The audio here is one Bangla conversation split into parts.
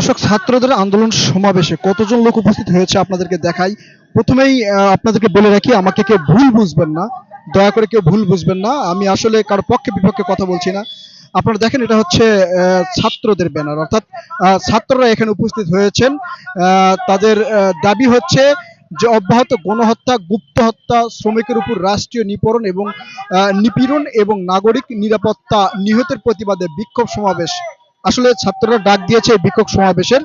দর্শক, ছাত্রদের আন্দোলন সমাবেশে কতজন লোক উপস্থিত হয়েছে আপনাদেরকে দেখাই। প্রথমেই আপনাদেরকে বলে রাখি, আমাকে কেউ ভুল বুঝবেন না। দয়া করে কেউ ভুল বুঝবেন না। আমি আসলে কারও পক্ষে বিপক্ষে কথা বলছি না। আপনারা দেখেন, এটা হচ্ছে ছাত্রদের ব্যানার। অর্থাৎ ছাত্ররা এখানে উপস্থিত হয়েছেন। তাদের দাবি হচ্ছে যে অব্যাহত গণহত্যা, গুপ্ত হত্যা, শ্রমিকের উপর রাষ্ট্রীয় নিপীড়ন এবং নিপীড়ন এবং নাগরিক নিরাপত্তা নিহতের প্রতিবাদে বিক্ষোভ সমাবেশ আসলে ছাত্ররা ডাক দিয়েছে বিক্ষোভ সমাবেশের।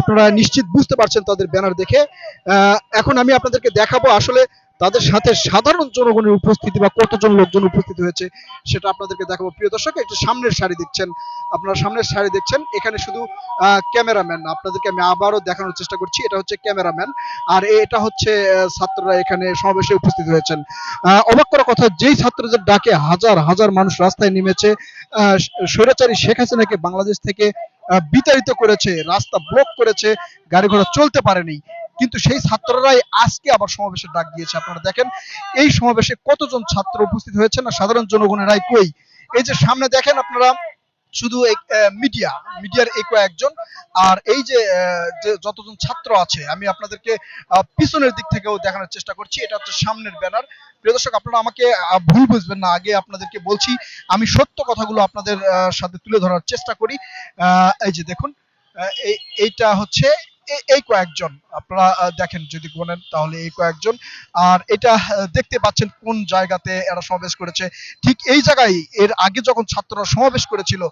আপনারা নিশ্চিত বুঝতে পারছেন তাদের ব্যানার দেখে। এখন আমি আপনাদেরকে দেখাবো আসলে তাদের সাথে সাধারণ জনগণের উপস্থিতি বা কতজন লোকজন উপস্থিত হয়েছে সেটা আপনাদেরকে দেখাবো। প্রিয় দর্শক একটু সামনের সারি দেখছেন, আপনারা সামনের সারি দেখছেন, এখানে শুধু ক্যামেরাম্যান আপনাদেরকে আমি আবারও দেখানোর চেষ্টা করছি, এটা হচ্ছে ক্যামেরাম্যান। আর এটা হচ্ছে ছাত্ররা এখানে সমাবেশে উপস্থিত হয়েছেন। অবাক করা কথা, যেই ছাত্রদের ডাকে হাজার হাজার মানুষ রাস্তায় নেমেছে স্বৈরাচারী শেখ হাসিনাকে বাংলাদেশ থেকে বিতাড়িত করেছে, রাস্তা ব্লক করেছে গাড়ি ঘোড়া চলতে পারেনি। কিন্তু সেই ছাত্ররাই আজকে আবার সমাবেশে ডাক দিয়েছে। আপনারা দেখেন, এই সমাবেশে কতজন ছাত্র উপস্থিত হয়েছে না সাধারণ জনগণেরাই কই? এই যে সামনে দেখেন আপনারা, শুধু মিডিয়া, মিডিয়ার এই কয়েকজন, আর এই যে যতজন ছাত্র আছে, আমি আপনাদেরকে পিছনের দিক থেকেও দেখানোর চেষ্টা করছি। এটা হচ্ছে সামনের ব্যানার। প্রিয় দর্শক, আপনারা আমাকে ভুল বুঝবেন না, আগে আপনাদেরকে বলছি, আমি সত্য কথাগুলো আপনাদের সাথে তুলে ধরার চেষ্টা করি। এই যে দেখুন এইটা হচ্ছে এই কয়েকজন আপনারা দেখেন যদি গোনেন তাহলে এই কয়েকজন। আর এটা দেখতে পাচ্ছেন কোন জায়গাতে এরা সমাবেশ করেছে। ঠিক এই জায়গায় এর আগে যখন ছাত্ররা সমাবেশ করেছিল,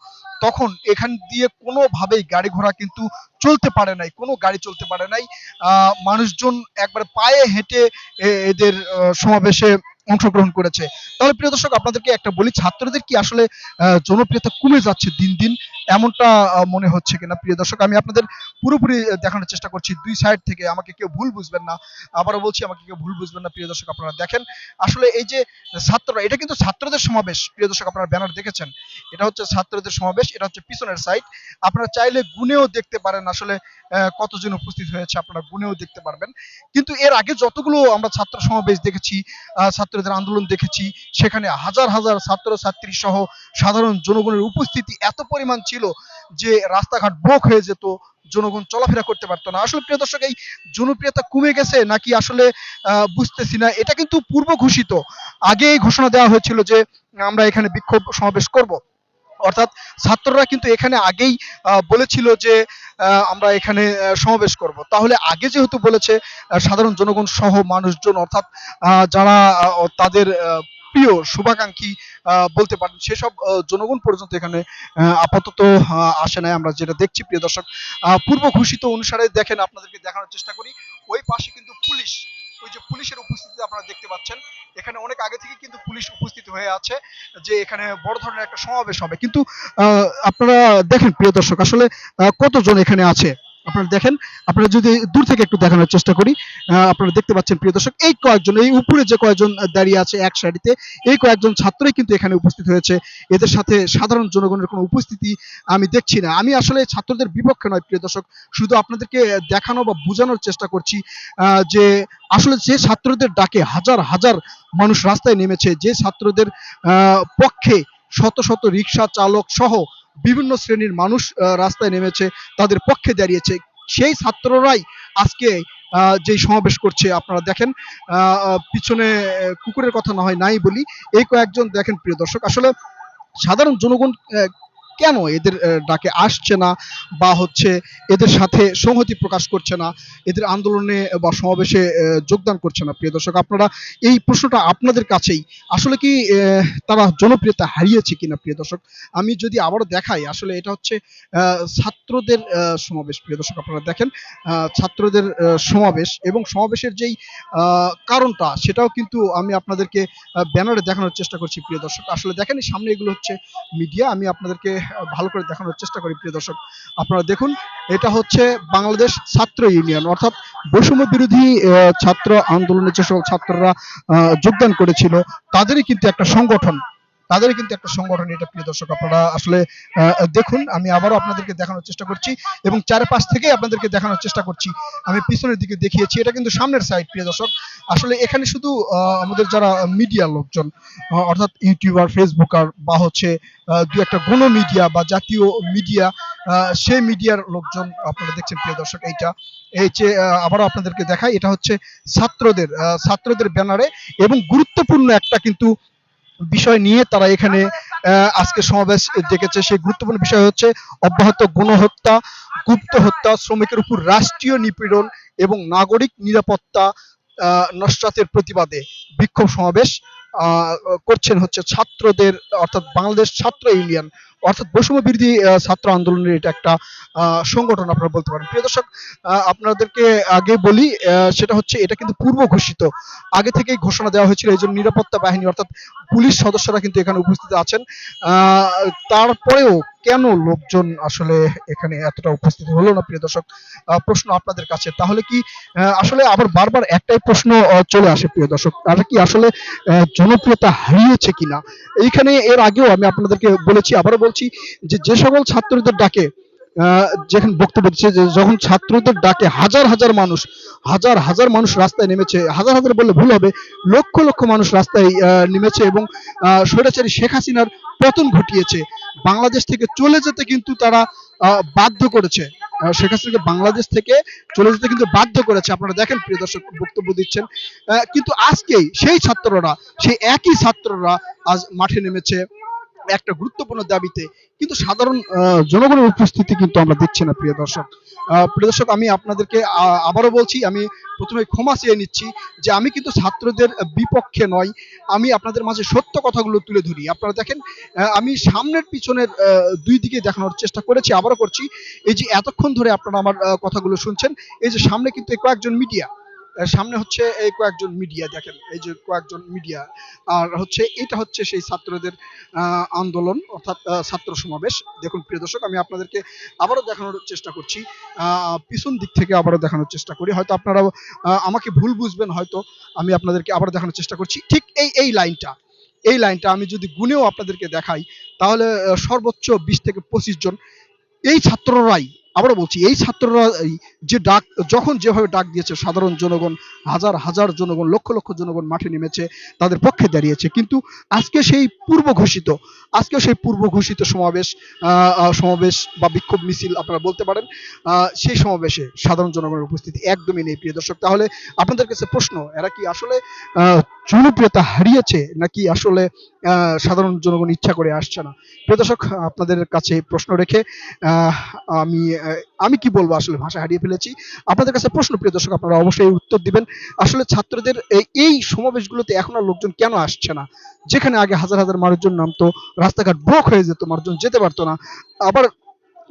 তখন এখান দিয়ে কোনোভাবেই গাড়ি ঘোড়া কিন্তু চলতে পারে নাই, কোনো গাড়ি চলতে পারে নাই। মানুষজন একবার পায়ে হেঁটে এদের সমাবেশে অংশগ্রহণ করেছে। তাহলে প্রিয় দর্শক আপনাদেরকে একটা বলি ছাত্রদের কি আসলে জনপ্রিয়তা কমে যাচ্ছে দিন দিন? এমনটা মনে হচ্ছে কিনা? প্রিয় দর্শক আমি আপনাদের পুরোপুরি দেখানোর চেষ্টা করছি। দুই সাইড থেকে আমাকে কেউ ভুল বুঝবেন না। আবারও বলছি আমাকে কেউ ভুল বুঝবেন না প্রিয় দর্শক আপনারা দেখেন। আসলে এই যে ছাত্ররা এটা কিন্তু ছাত্রদের সমাবেশ প্রিয় দর্শক আপনারা ব্যানার দেখেছেন? এটা হচ্ছে ছাত্রদের সমাবেশ এটা হচ্ছে পিছনের সাইড আপনারা চাইলে গুনেও দেখতে পারেন আসলে কতজন উপস্থিত হয়েছে আপনারা গুনেও দেখতে পারবেন। কিন্তু এর আগে যতগুলো আমরা ছাত্র সমাবেশ দেখেছি আহ, ছাত্রদের আন্দোলন দেখেছি, সেখানে হাজার হাজার ছাত্র ছাত্রী সহ সাধারণ জনগণের উপস্থিতি এত পরিমাণ ছিল যে রাস্তাঘাট ব্লক হয়ে যেত, জনগণ চলাফেরা করতে পারতো না। আসলে প্রিয় দর্শক, এই জনপ্রিয়তা কমে গেছে নাকি আসলে বুঝতেছি না। এটা কিন্তু পূর্ব ঘোষিত আগেই ঘোষণা দেওয়া হয়েছিল যে আমরা এখানে বিক্ষোভ সমাবেশ করব। অর্থাৎ ছাত্ররা কিন্তু এখানে আগেই বলেছিল যে আমরা এখানে সমাবেশ করব। তাহলে আগে যেহেতু বলেছে সাধারণ জনগণ সহ মানুষজন, অর্থাৎ যারা তাদের প্রিয়, শুভাকাঙ্ক্ষী বলতে পারেন, সেসব জনগণ পর্যন্ত এখানে আপাতত আসে নাই। আমরা যেটা দেখছি, প্রিয় দর্শক পূর্ব ঘোষিত অনুসারে দেখেন, আপনাদেরকে দেখানোর চেষ্টা করি। ওই পাশে কিন্তু পুলিশ, ওই যে পুলিশের উপস্থিতি আপনারা দেখতে পাচ্ছেন এখানে অনেক আগে থেকে কিন্তু পুলিশ উপস্থিত হয়ে আছে যে এখানে বড় ধরনের একটা সমাবেশ হবে। কিন্তু আপনারা দেখেন প্রিয় দর্শক, আসলে কতজন এখানে আছে? আপনারা দেখেন, আপনারা যদি দূর থেকে একটু দেখানোর চেষ্টা করি আপনারা দেখতে পাচ্ছেন, প্রিয় দর্শক, এই কয়েকজন, এই উপরে যে কয়েকজন দাঁড়িয়ে আছে এক সারিতে, এই কয়েকজন ছাত্রই কিন্তু এখানে উপস্থিত হয়েছে। এদের সাথে সাধারণ জনগণের কোনো উপস্থিতি আমি দেখছি না। আমি আসলে ছাত্রদের বিপক্ষে নয়, প্রিয় দর্শক, শুধু আপনাদেরকে দেখানো বা বোঝানোর চেষ্টা করছি যে আসলে যে ছাত্রদের ডাকে হাজার হাজার মানুষ রাস্তায় নেমেছে, যে ছাত্রদের পক্ষে শত শত রিক্সা চালক সহ বিভিন্ন শ্রেণির মানুষ রাস্তায় নেমেছে, তাদের পক্ষে দাঁড়িয়েছে। সেই ছাত্ররাই আজকে যে সমাবেশ করছে, আপনারা দেখেন পিছনে কুকুরের কথা না হয় নাই বলি, এই কয়েকজন দেখেন প্রিয় দর্শক। আসলে সাধারণ জনগণ কেন এদের ডাকে আসছে না বা হচ্ছে এদের সাথে সংহতি প্রকাশ করছে না, এদের আন্দোলনে বা সমাবেশে যোগদান করছে না? প্রিয় দর্শক, আপনারা এই প্রশ্নটা আপনাদের কাছেই। আসলে কি তারা জনপ্রিয়তা হারিয়েছে কিনা, প্রিয় দর্শক? আমি যদি আবারও দেখাই, আসলে এটা হচ্ছে ছাত্রদের সমাবেশ। প্রিয় দর্শক, আপনারা দেখেন ছাত্রদের সমাবেশ এবং সমাবেশের যেই কারণটা, সেটাও কিন্তু আমি আপনাদেরকে ব্যানারে দেখানোর চেষ্টা করছি, প্রিয় দর্শক। আসলে দেখেন সামনে এগুলো হচ্ছে মিডিয়া। আমি আপনাদেরকে ভালো করে দেখানোর চেষ্টা করি, প্রিয় দর্শক। আপনারা দেখুন, এটা হচ্ছে বাংলাদেশ ছাত্র ইউনিয়ন। অর্থাৎ বৈষম্য বিরোধী ছাত্র আন্দোলনে যেসব ছাত্ররা যোগদান করেছিল, তাদেরই কিন্তু একটা সংগঠন তাদেরই কিন্তু একটা সংগঠন, এটা প্রিয় দর্শক, আপনারা আসলে দেখুন, আমি আবারও আপনাদেরকে দেখানোর চেষ্টা করছি এবং চারপাশ থেকে আপনাদেরকে দেখানোর চেষ্টা করছি। আমি পিছনের দিকে দেখিয়েছি, এটা কিন্তু সামনের সাইড প্রিয় দর্শক। আসলে এখানে শুধু আমাদের যারা মিডিয়ার লোকজন অর্থাৎ ইউটিউবার, ফেসবুকার বা হচ্ছে দু একটা গণ মিডিয়া বা জাতীয় মিডিয়া সেই মিডিয়ার লোকজন আপনারা দেখছেন, প্রিয় দর্শক, এইটা। এই যে আবারও আপনাদেরকে দেখাই, এটা হচ্ছে ছাত্রদের ছাত্রদের ব্যানারে এবং গুরুত্বপূর্ণ একটা কিন্তু বিষয় নিয়ে তারা এখানে আজকে সমাবেশ ডেকেছে। সেই গুরুত্বপূর্ণ বিষয় হচ্ছে অব্যাহত গণহত্যা গুপ্ত হত্যা শ্রমিকের উপর রাষ্ট্রীয় নিপীড়ন এবং নাগরিক নিরাপত্তা আহ, নস্যাতের প্রতিবাদে বিক্ষোভ সমাবেশ করছেন হচ্ছে ছাত্রদের অর্থাৎ বাংলাদেশ ছাত্র ইউনিয়ন অর্থাৎ বৈষম্য বিরোধী ছাত্র আন্দোলনের এটা একটা সংগঠন আপনারা বলতে পারেন। প্রিয় দর্শক আপনাদেরকে আগে বলি সেটা হচ্ছে এটা কিন্তু পূর্ব ঘোষিত। আগে থেকেই ঘোষণা দেওয়া হয়েছিল এই জন্য নিরাপত্তা বাহিনী, অর্থাৎ পুলিশ সদস্যরা কিন্তু এখানে উপস্থিত আছেন। তারপরেও কেন লোকজন আসলে এখানে এতটা উপস্থিত হলো না, প্রিয় দর্শক? প্রশ্ন আপনাদের কাছে। তাহলে কি আসলে আবার বারবার একটাই প্রশ্ন চলে আসে, প্রিয় দর্শক। তারা কি আসলে জনপ্রিয়তা হারিয়েছে কিনা? এইখানে এর আগেও আমি আপনাদেরকে বলেছি, আবারও বলছি যে যে সকল ছাত্রদের ডাকে যেখানে বক্তব্য দিচ্ছে যে, যখন ছাত্রদের ডাকে, হাজার হাজার মানুষ, হাজার হাজার মানুষ রাস্তায় নেমেছে, হাজার হাজার বললে ভুল হবে, লক্ষ লক্ষ মানুষ রাস্তায় নেমেছে এবং স্বৈরাচারী শেখ হাসিনার পতন ঘটিয়েছে। বাংলাদেশ থেকে চলে যেতে কিন্তু তারা বাধ্য করেছে। শেখ হাসিনাকে বাংলাদেশ থেকে চলে যেতে কিন্তু বাধ্য করেছে। আপনারা দেখেন, প্রিয় দর্শক, বক্তব্য দিচ্ছেন। কিন্তু আজকেই সেই ছাত্ররা, সেই একই ছাত্ররা আজ মাঠে নেমেছে। একটা গুরুত্বপূর্ণ দাবিতে কিন্তু সাধারণ জনগণের উপস্থিতি কিন্তু আমরা দেখছি না, প্রিয় দর্শক। প্রিয় দর্শক, আমি আপনাদেরকে আবারও বলছি, আমি প্রথমে ক্ষমা চেয়ে নিচ্ছি যে আমি কিন্তু ছাত্রদের বিপক্ষে নয়, আমি আপনাদের মাঝে সত্য কথাগুলো তুলে ধরি। আপনারা দেখেন আমি সামনের পিছনের দুই দিকে দেখানোর চেষ্টা করেছি, আবারও করছি। এই যে এতক্ষণ ধরে আপনারা আমার কথাগুলো শুনছেন, এই যে সামনে কিন্তু কয়েকজন মিডিয়া সামনে হচ্ছে এই কয়েকজন মিডিয়া দেখেন, এই যে কয়েকজন মিডিয়া আর হচ্ছে এটা হচ্ছে সেই ছাত্রদের আন্দোলন, অর্থাৎ ছাত্র সমাবেশ। দেখুন, প্রিয় দর্শক, আমি আপনাদেরকে আবারও দেখানোর চেষ্টা করছি। পিছন দিক থেকে আবারও দেখানোর চেষ্টা করি। হয়তো আপনারা আমাকে ভুল বুঝবেন হয়তো। আমি আপনাদেরকে আবারও দেখানোর চেষ্টা করছি। ঠিক এই এই লাইনটা এই লাইনটা আমি যদি গুনেও আপনাদেরকে দেখাই, তাহলে সর্বোচ্চ বিশ থেকে পঁচিশ জন, এই ছাত্ররাই আবারও বলছি, এই ছাত্ররা যে ডাক, যখন যেভাবে ডাক দিয়েছে, সাধারণ জনগণ, হাজার হাজার জনগণ, লক্ষ লক্ষ জনগণ মাঠে নেমেছে, তাদের পক্ষে দাঁড়িয়েছে। কিন্তু আজকে সেই পূর্ব ঘোষিত, আজকে সেই পূর্ব ঘোষিত সমাবেশ সমাবেশ বা বিক্ষোভ মিছিল, আপনারা বলতে পারেন সেই সমাবেশে সাধারণ জনগণের উপস্থিতি একদমই নেই, প্রিয় দর্শক। তাহলে আপনাদের কাছে প্রশ্ন, এরা কি আসলে জনপ্রিয়তা হারিয়েছে নাকি আসলে সাধারণ জনগণ ইচ্ছা করে আসছে না? প্রিয় দর্শক, আপনাদের কাছে প্রশ্ন রেখে আমি আমি কি বলব? আসলে ভাষা হারিয়ে ফেলেছি। আপনাদের কাছে প্রশ্ন, প্রিয় দর্শক, আপনারা অবশ্যই উত্তর দিবেন। আসলে ছাত্রদের এই সমাবেশগুলোতে এখন আর লোকজন কেন আসছে না? যেখানে আগে হাজার হাজার মানুষজন নামতো, রাস্তাঘাট ব্লক হয়ে যেত, মানুষজন যেতে পারতো না। আবার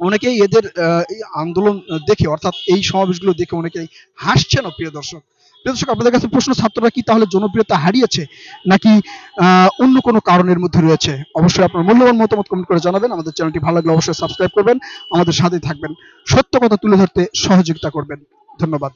অনেকেই এদের আন্দোলন দেখে, অর্থাৎ এই সমাবেশগুলো দেখে অনেকেই হাসছেন প্রিয় দর্শক। প্রিয় দর্শক, আপনাদের কাছে প্রশ্ন, ছাত্ররা কি তাহলে জনপ্রিয়তা হারিয়েছে, নাকি অন্য কোনো কারণের মধ্যে রয়েছে? অবশ্যই আপনার মূল্যবান মতামত কমেন্ট করে জানাবেন। আমাদের চ্যানেলটি ভালো লাগলে অবশ্যই সাবস্ক্রাইব করবেন। আমাদের সাথেই থাকবেন। সত্য কথা তুলে ধরতে সহযোগিতা করবেন। ধন্যবাদ।